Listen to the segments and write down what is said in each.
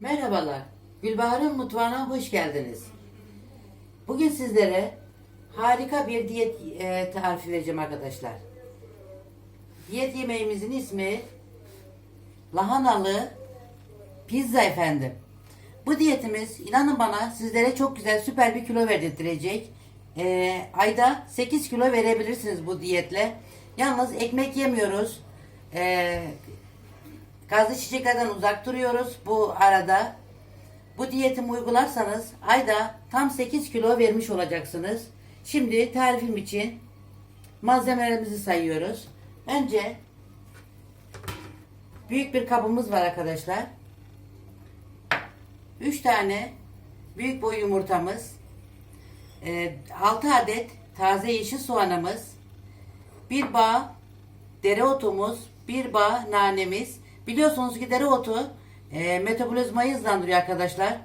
Merhabalar, Gülbahar'ın mutfağına hoş geldiniz. Bugün sizlere harika bir diyet e, tarifi vereceğim arkadaşlar. Diyet yemeğimizin ismi lahanalı pizza efendim. Bu diyetimiz inanın bana sizlere çok güzel süper bir kilo verdirtecek. E, ayda 8 kilo verebilirsiniz bu diyetle. Yalnız ekmek yemiyoruz. E, Gazlı çiçeklerden uzak duruyoruz bu arada. Bu diyetimi uygularsanız ayda tam 8 kilo vermiş olacaksınız. Şimdi tarifim için malzemelerimizi sayıyoruz. Önce büyük bir kabımız var arkadaşlar. 3 tane büyük boy yumurtamız, 6 adet taze yeşil soğanımız, bir bağ dereotumuz, bir bağ nanemiz. Biliyorsunuz ki dereotu e, metabolizmayı hızlandırıyor arkadaşlar.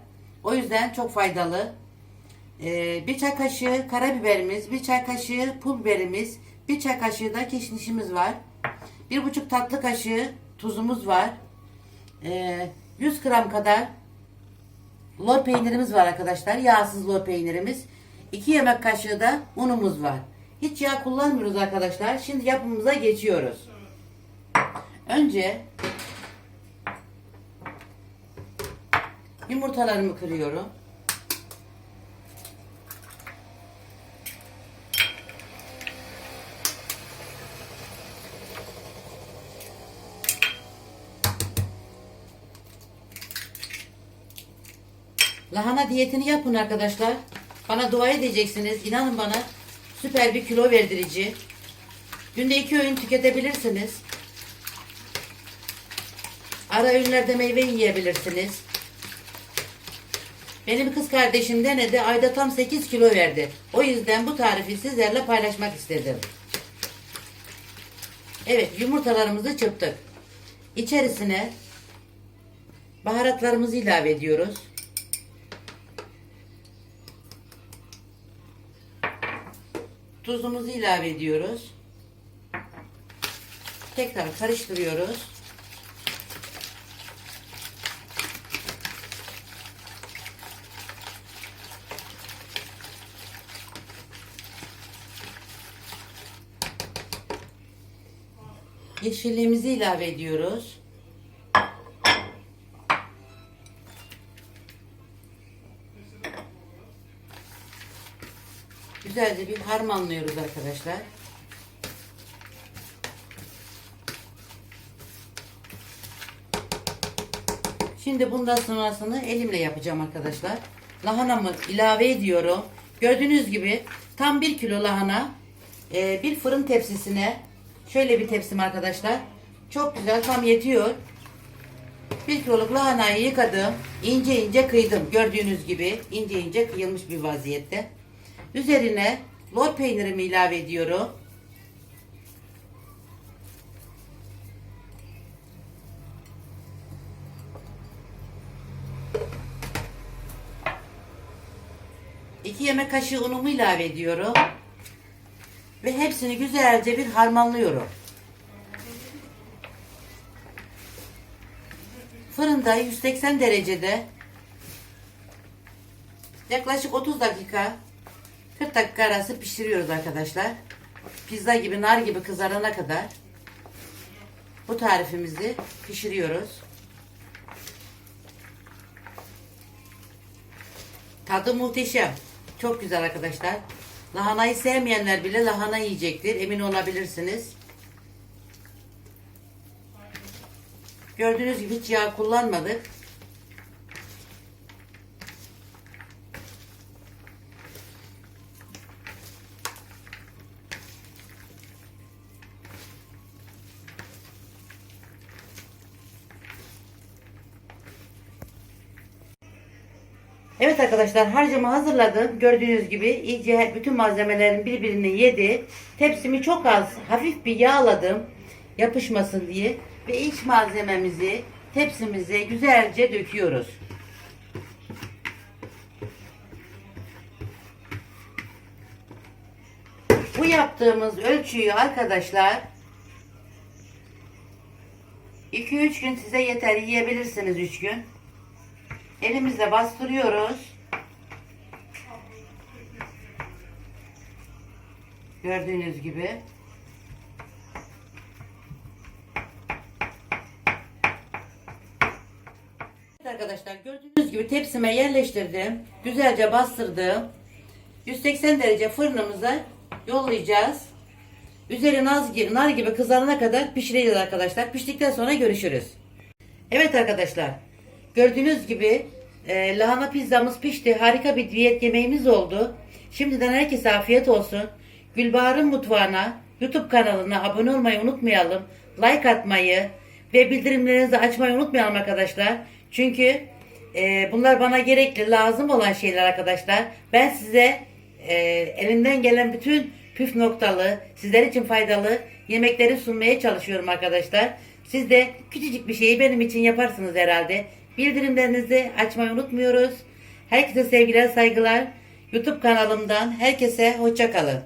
O yüzden çok faydalı. E, bir çay kaşığı karabiberimiz, bir çay kaşığı pul biberimiz, bir çay kaşığı da kişnişimiz var. Bir buçuk tatlı kaşığı tuzumuz var. E, 100 gram kadar lor peynirimiz var arkadaşlar. Yağsız lor peynirimiz. 2 yemek kaşığı da unumuz var. Hiç yağ kullanmıyoruz arkadaşlar. Şimdi yapımıza geçiyoruz. Önce yumurtalarımı kırıyorum. Lahana diyetini yapın arkadaşlar. Bana dua edeceksiniz. İnanın bana süper bir kilo verdirici. Günde iki öğün tüketebilirsiniz. Ara öğünlerde meyve yiyebilirsiniz. Benim kız kardeşim denedi. Ayda tam 8 kilo verdi. O yüzden bu tarifi sizlerle paylaşmak istedim. Evet yumurtalarımızı çırptık. İçerisine baharatlarımızı ilave ediyoruz. Tuzumuzu ilave ediyoruz. Tekrar karıştırıyoruz. Yeşilliğimizi ilave ediyoruz. Güzelce bir harmanlıyoruz arkadaşlar. Şimdi bundan sonrasını elimle yapacağım arkadaşlar. Lahanamı ilave ediyorum. Gördüğünüz gibi tam bir kilo lahana e, bir fırın tepsisine şöyle bir tepsim arkadaşlar. Çok güzel tam yetiyor. Bir kiloluk lahanayı yıkadım. ince ince kıydım. Gördüğünüz gibi ince ince kıyılmış bir vaziyette. Üzerine lor peynirimi ilave ediyorum. İki yemek kaşığı unumu ilave ediyorum. Ve hepsini güzelce bir harmanlıyorum. Fırında 180 derecede yaklaşık 30 dakika 40 dakika arası pişiriyoruz arkadaşlar. Pizza gibi nar gibi kızarana kadar bu tarifimizi pişiriyoruz. Tadı muhteşem. Çok güzel arkadaşlar. Lahanayı sevmeyenler bile lahana yiyecektir. Emin olabilirsiniz. Gördüğünüz gibi hiç yağ kullanmadık. Evet arkadaşlar harcımı hazırladım. Gördüğünüz gibi iyice bütün malzemelerin birbirini yedi. Tepsimi çok az hafif bir yağladım. Yapışmasın diye. Ve iç malzememizi tepsimize güzelce döküyoruz. Bu yaptığımız ölçüyü arkadaşlar 2-3 gün size yeter yiyebilirsiniz 3 gün. Elimizle bastırıyoruz. Gördüğünüz gibi. Evet arkadaşlar gördüğünüz gibi tepsime yerleştirdim. Güzelce bastırdım. 180 derece fırınımıza yollayacağız. Üzeri naz gibi, nar gibi kızarana kadar pişireceğiz arkadaşlar. Piştikten sonra görüşürüz. Evet arkadaşlar. Gördüğünüz gibi e, lahana pizzamız pişti. Harika bir diyet yemeğimiz oldu. Şimdiden herkese afiyet olsun. Gülbahar'ın mutfağına YouTube kanalına abone olmayı unutmayalım. Like atmayı ve bildirimlerinizi açmayı unutmayalım arkadaşlar. Çünkü e, bunlar bana gerekli, lazım olan şeyler arkadaşlar. Ben size e, elimden gelen bütün püf noktalı, sizler için faydalı yemekleri sunmaya çalışıyorum arkadaşlar. Siz de küçücük bir şeyi benim için yaparsınız herhalde. Bildirimlerinizi açmayı unutmuyoruz. Herkese sevgiler, saygılar. YouTube kanalımdan herkese hoşça kalın.